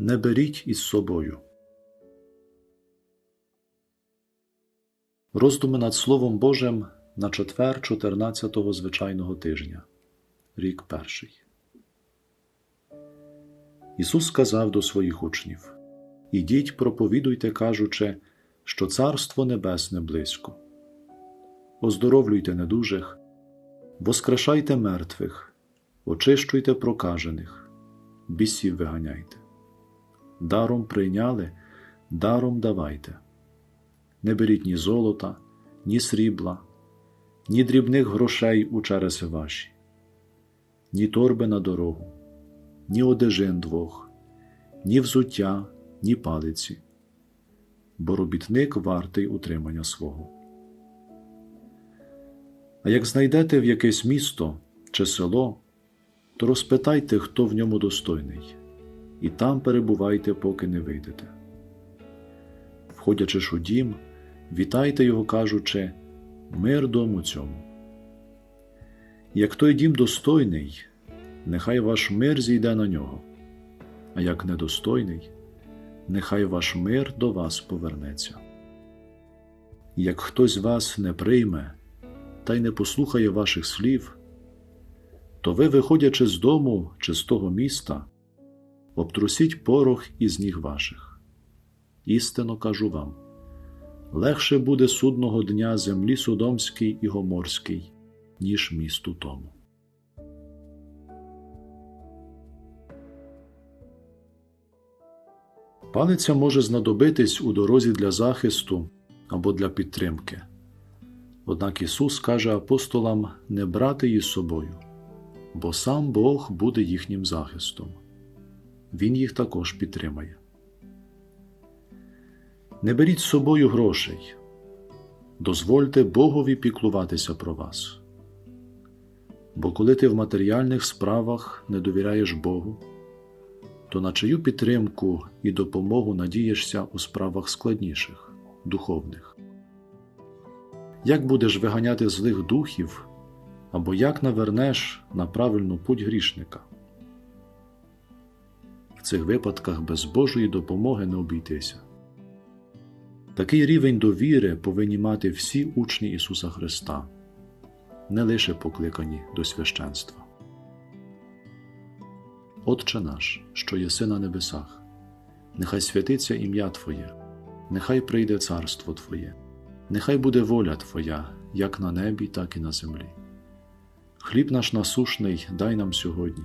Не беріть із собою. Роздуми над Словом Божим на четвер 14-го звичайного тижня, рік перший. Ісус сказав до своїх учнів: Ідіть, проповідуйте, кажучи, що Царство Небесне близько. Оздоровлюйте недужих, воскрешайте мертвих, очищуйте прокажених, бісів виганяйте. Даром прийняли, даром давайте. Не беріть ні золота, ні срібла, ні дрібних грошей у череси ваші, ні торби на дорогу, ні одежин двох, ні взуття, ні палиці, бо робітник вартий утримання свого. А як знайдете в якесь місто чи село, то розпитайте, хто в ньому достойний, і там перебувайте, поки не вийдете. Входячи ж у дім, вітайте його, кажучи, мир дому цьому. Як той дім достойний, нехай ваш мир зійде на нього, а як недостойний, нехай ваш мир до вас повернеться. Як хтось вас не прийме та й не послухає ваших слів, то ви, виходячи з дому чи з того міста, обтрусіть порох із ніг ваших. Істинно кажу вам легше буде судного дня землі Содомській і Гоморській, ніж місту тому. Палиця може знадобитись у дорозі для захисту або для підтримки. Однак Ісус каже апостолам не брати її з собою, бо сам Бог буде їхнім захистом. Він їх також підтримає. Не беріть з собою грошей, дозвольте Богові піклуватися про вас. Бо коли ти в матеріальних справах не довіряєш Богу, то на чию підтримку і допомогу надієшся у справах складніших, духовних. Як будеш виганяти злих духів, або як навернеш на правильну путь грішника? В цих випадках без Божої допомоги не обійтися. Такий рівень довіри повинні мати всі учні Ісуса Христа, не лише покликані до священства. Отче наш, що єси на небесах, нехай святиться ім'я Твоє, нехай прийде царство Твоє, нехай буде воля Твоя, як на небі, так і на землі. Хліб наш насушний дай нам сьогодні,